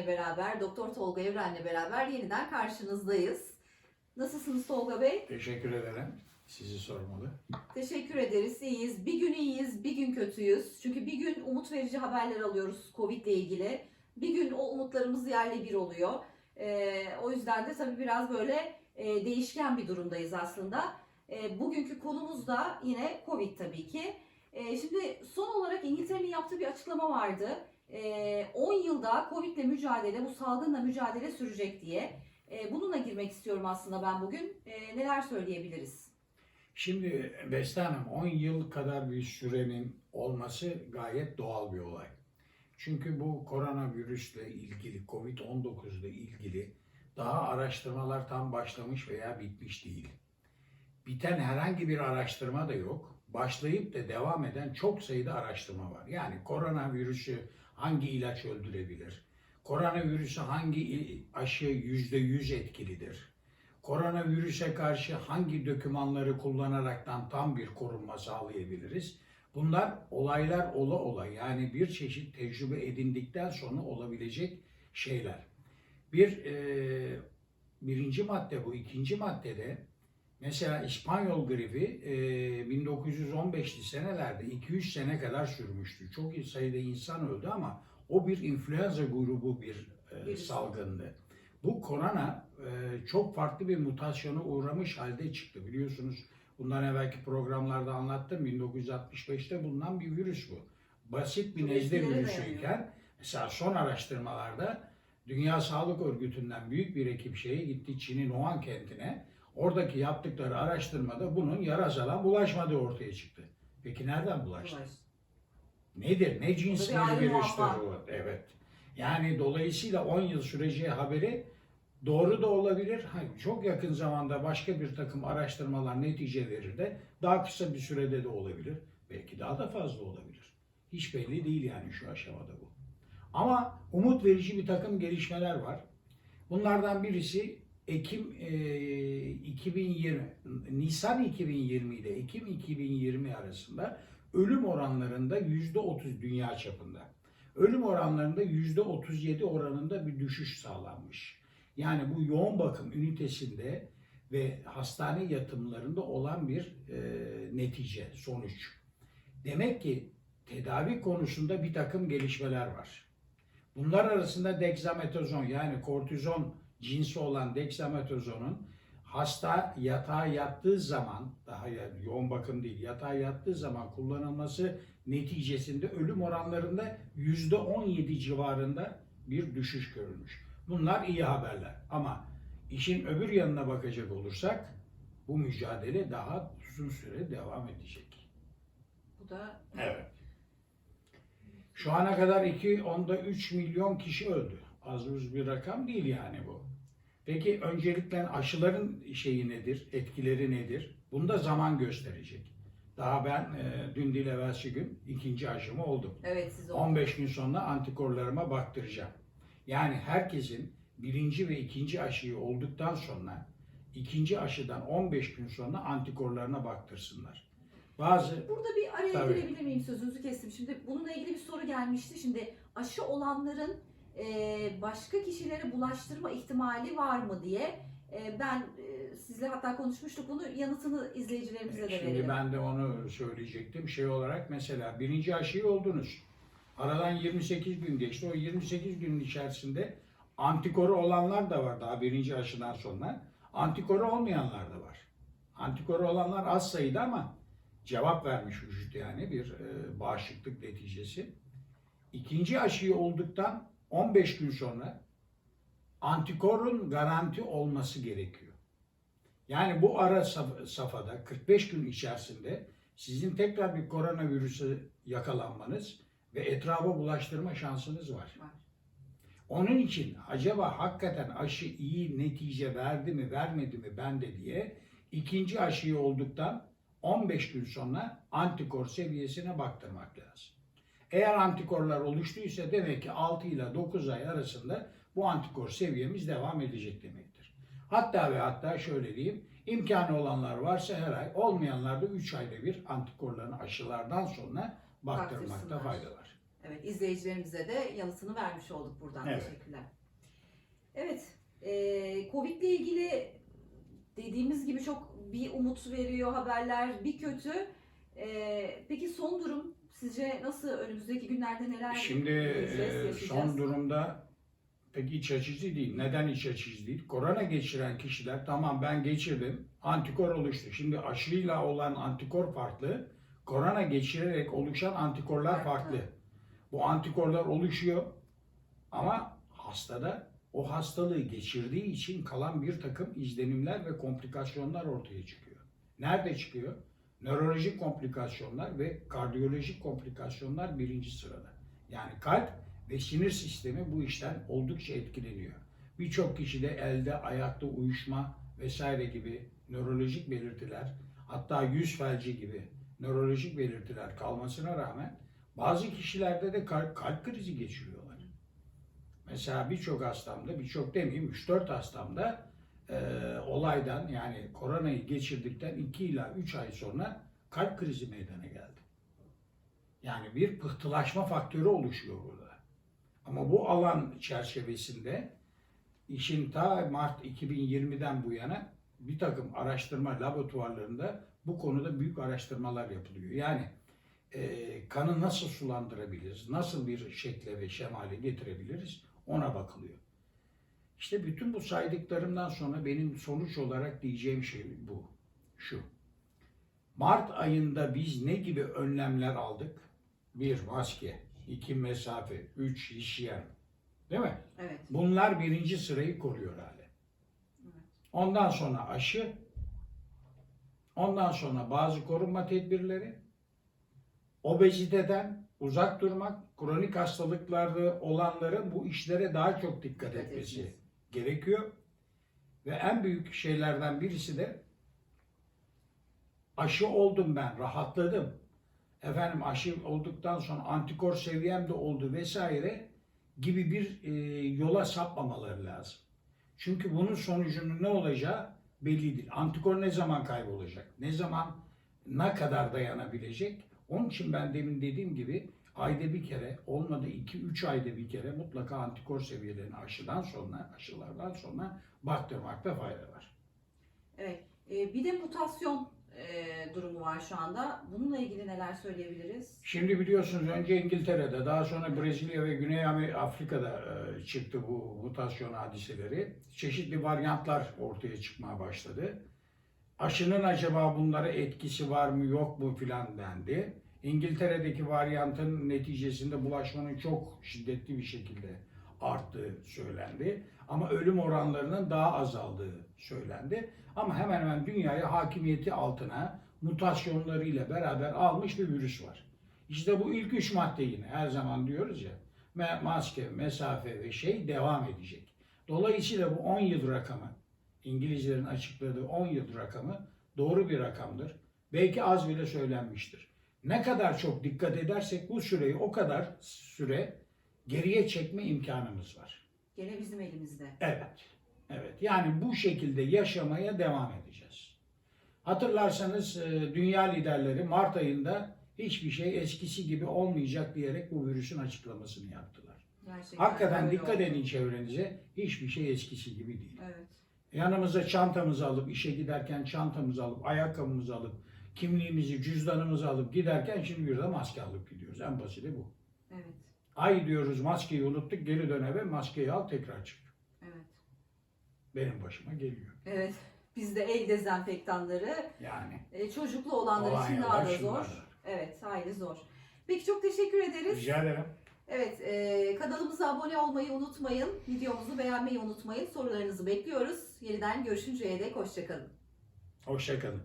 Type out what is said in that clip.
Evren'le beraber, Doktor Tolga Evren'le beraber yeniden karşınızdayız. Nasılsınız Tolga Bey? Teşekkür ederim. Sizi sormalı. Teşekkür ederiz. İyiyiz. Bir gün iyiyiz, bir gün kötüyüz. Çünkü bir gün umut verici haberler alıyoruz Covid ile ilgili. Bir gün o umutlarımız yerle bir oluyor. Ee, o yüzden de tabii biraz böyle e, değişken bir durumdayız aslında. E, bugünkü konumuz da yine Covid tabii ki. E, şimdi son olarak İngiltere'nin yaptığı bir açıklama vardı. E, 10 yılda Covid ile mücadele, bu salgınla mücadele sürecek diye. E, bununla girmek istiyorum aslında ben bugün. E, neler söyleyebiliriz? Şimdi Beste Hanım 10 yıl kadar bir sürenin olması gayet doğal bir olay. Çünkü bu koronavirüsle ilgili, Covid-19 ile ilgili daha araştırmalar tam başlamış veya bitmiş değil. Biten herhangi bir araştırma da yok. Başlayıp da devam eden çok sayıda araştırma var. Yani koronavirüsü hangi ilaç öldürebilir? Koronavirüsü hangi aşı %100 etkilidir? Koronavirüse karşı hangi dokümanları kullanaraktan tam bir korunma sağlayabiliriz? Bunlar olaylar ola ola yani bir çeşit tecrübe edindikten sonra olabilecek şeyler. Bir e, birinci madde bu. ikinci maddede mesela İspanyol gribi e, 1915'li senelerde 200 sene kadar sürmüştü. Çok sayıda insan öldü ama o bir influenza grubu bir e, salgındı. Bu korona e, çok farklı bir mutasyona uğramış halde çıktı. Biliyorsunuz bundan evvelki programlarda anlattım. 1965'te bulunan bir virüs bu. Basit bir nezle virüsüyken mesela son araştırmalarda Dünya Sağlık Örgütü'nden büyük bir ekip şeye gitti Çin'in Wuhan kentine. Oradaki yaptıkları araştırmada bunun yarasadan bulaşmadığı ortaya çıktı. Peki nereden bulaştı? Nedir? Ne cins bir virüstür bu? Evet. Yani dolayısıyla 10 yıl süreceği haberi doğru da olabilir. Çok yakın zamanda başka bir takım araştırmalar netice verir de daha kısa bir sürede de olabilir. Belki daha da fazla olabilir. Hiç belli değil yani şu aşamada bu. Ama umut verici bir takım gelişmeler var. Bunlardan birisi Ekim e, 2020, Nisan 2020 ile Ekim 2020 arasında ölüm oranlarında yüzde 30 dünya çapında. Ölüm oranlarında yüzde 37 oranında bir düşüş sağlanmış. Yani bu yoğun bakım ünitesinde ve hastane yatımlarında olan bir e, netice, sonuç. Demek ki tedavi konusunda bir takım gelişmeler var. Bunlar arasında dexametazon yani kortizon cinsi olan dexametazonun hasta yatağa yattığı zaman daha ya- yoğun bakım değil yatağa yattığı zaman kullanılması neticesinde ölüm oranlarında yüzde 17 civarında bir düşüş görülmüş. Bunlar iyi haberler ama işin öbür yanına bakacak olursak bu mücadele daha uzun süre devam edecek. Bu da Evet. Şu ana kadar 2 onda 3 milyon kişi öldü. Az buz bir rakam değil yani bu. Peki öncelikle aşıların şeyi nedir, etkileri nedir? Bunu da zaman gösterecek. Daha ben e, dün değil evvelsi gün ikinci aşımı oldum. evet siz o. 15 gün sonra antikorlarıma baktıracağım. Yani herkesin birinci ve ikinci aşıyı olduktan sonra ikinci aşıdan 15 gün sonra antikorlarına baktırsınlar. Bazı Burada bir araya Tabii. girebilir miyim sözünüzü kestim. Şimdi bununla ilgili bir soru gelmişti. Şimdi aşı olanların başka kişilere bulaştırma ihtimali var mı diye e, ben e, sizle hatta konuşmuştuk bunu yanıtını izleyicilerimize de Şimdi verelim. ben de onu söyleyecektim. Şey olarak mesela birinci aşıyı oldunuz. Aradan 28 gün geçti. O 28 günün içerisinde antikoru olanlar da var daha birinci aşıdan sonra. Antikoru olmayanlar da var. Antikoru olanlar az sayıda ama cevap vermiş vücut yani bir e, bağışıklık neticesi. İkinci aşıyı olduktan 15 gün sonra antikorun garanti olması gerekiyor. Yani bu ara saf- safhada 45 gün içerisinde sizin tekrar bir koronavirüse yakalanmanız ve etrafa bulaştırma şansınız var. Var. Onun için acaba hakikaten aşı iyi netice verdi mi vermedi mi bende diye ikinci aşıyı olduktan 15 gün sonra antikor seviyesine baktırmak lazım. Eğer antikorlar oluştuysa demek ki 6 ile 9 ay arasında bu antikor seviyemiz devam edecek demektir. Hatta ve hatta şöyle diyeyim, imkanı olanlar varsa her ay, olmayanlar da 3 ayda bir antikorlarını aşılardan sonra baktırmakta fayda var. Evet, izleyicilerimize de yanıtını vermiş olduk buradan. Evet. Teşekkürler. Evet, e, Covid ile ilgili dediğimiz gibi çok bir umut veriyor haberler, bir kötü. E, peki son durum sizce nasıl önümüzdeki günlerde neler Şimdi e, son durumda pek iç açıcı değil. Neden iç açıcı değil? Korona geçiren kişiler tamam ben geçirdim, antikor oluştu. Şimdi aşıyla olan antikor farklı, korona geçirerek oluşan antikorlar farklı. Bu antikorlar oluşuyor ama hastada o hastalığı geçirdiği için kalan bir takım izlenimler ve komplikasyonlar ortaya çıkıyor. Nerede çıkıyor? Nörolojik komplikasyonlar ve kardiyolojik komplikasyonlar birinci sırada. Yani kalp ve sinir sistemi bu işten oldukça etkileniyor. Birçok kişide elde, ayakta uyuşma vesaire gibi nörolojik belirtiler, hatta yüz felci gibi nörolojik belirtiler kalmasına rağmen bazı kişilerde de kalp, krizi geçiriyorlar. Mesela birçok hastamda, birçok demeyeyim 3-4 hastamda e, olaydan yani koronayı geçirdikten 2 ila 3 ay sonra kalp krizi meydana geldi. Yani bir pıhtılaşma faktörü oluşuyor burada. Ama bu alan çerçevesinde işin ta Mart 2020'den bu yana bir takım araştırma laboratuvarlarında bu konuda büyük araştırmalar yapılıyor. Yani e, kanı nasıl sulandırabiliriz, nasıl bir şekle ve şemale getirebiliriz ona bakılıyor. İşte bütün bu saydıklarımdan sonra benim sonuç olarak diyeceğim şey bu. Şu. Mart ayında biz ne gibi önlemler aldık? Bir maske, iki mesafe, üç hijyen. Değil mi? Evet. Bunlar birinci sırayı koruyor hale. Evet. Ondan sonra aşı, ondan sonra bazı korunma tedbirleri, obeziteden uzak durmak, kronik hastalıkları olanların bu işlere daha çok dikkat etmesi. Gerekiyor. Ve en büyük şeylerden birisi de aşı oldum ben, rahatladım. Efendim aşı olduktan sonra antikor seviyem de oldu vesaire gibi bir e, yola sapmamaları lazım. Çünkü bunun sonucunun ne olacağı belli değil. Antikor ne zaman kaybolacak? Ne zaman ne kadar dayanabilecek? Onun için ben demin dediğim gibi ayda bir kere olmadı 2-3 ayda bir kere mutlaka antikor seviyelerini aşıdan sonra aşılardan sonra baktırmakta fayda var. Evet. E, bir de mutasyon e, durumu var şu anda. Bununla ilgili neler söyleyebiliriz? Şimdi biliyorsunuz önce İngiltere'de daha sonra Brezilya ve Güney Afrika'da e, çıktı bu mutasyon hadiseleri. Çeşitli varyantlar ortaya çıkmaya başladı. Aşının acaba bunlara etkisi var mı yok mu filan dendi. İngiltere'deki varyantın neticesinde bulaşmanın çok şiddetli bir şekilde arttığı söylendi. Ama ölüm oranlarının daha azaldığı söylendi. Ama hemen hemen dünyaya hakimiyeti altına mutasyonlarıyla beraber almış bir virüs var. İşte bu ilk üç madde yine her zaman diyoruz ya maske, mesafe ve şey devam edecek. Dolayısıyla bu 10 yıl rakamı İngilizlerin açıkladığı 10 yıl rakamı doğru bir rakamdır. Belki az bile söylenmiştir. Ne kadar çok dikkat edersek bu süreyi o kadar süre geriye çekme imkanımız var. Gene bizim elimizde. Evet. Evet. Yani bu şekilde yaşamaya devam edeceğiz. Hatırlarsanız e, dünya liderleri Mart ayında hiçbir şey eskisi gibi olmayacak diyerek bu virüsün açıklamasını yaptılar. Gerçekten Hakikaten dikkat oldu. edin çevrenize. Hiçbir şey eskisi gibi değil. Evet. Yanımıza çantamızı alıp işe giderken çantamızı alıp ayakkabımızı alıp kimliğimizi, cüzdanımızı alıp giderken şimdi bir de maske alıp gidiyoruz. En basiti bu. Evet. Ay diyoruz maskeyi unuttuk geri dön eve maskeyi al tekrar çık. Evet. Benim başıma geliyor. Evet. Bizde el dezenfektanları Yani. e, çocuklu olanlar için daha da zor. var. Evet, hayli zor. Peki çok teşekkür ederiz. Rica ederim. Evet e, kanalımıza abone olmayı unutmayın. Videomuzu beğenmeyi unutmayın. Sorularınızı bekliyoruz. Yeniden görüşünceye dek hoşçakalın. Hoşçakalın.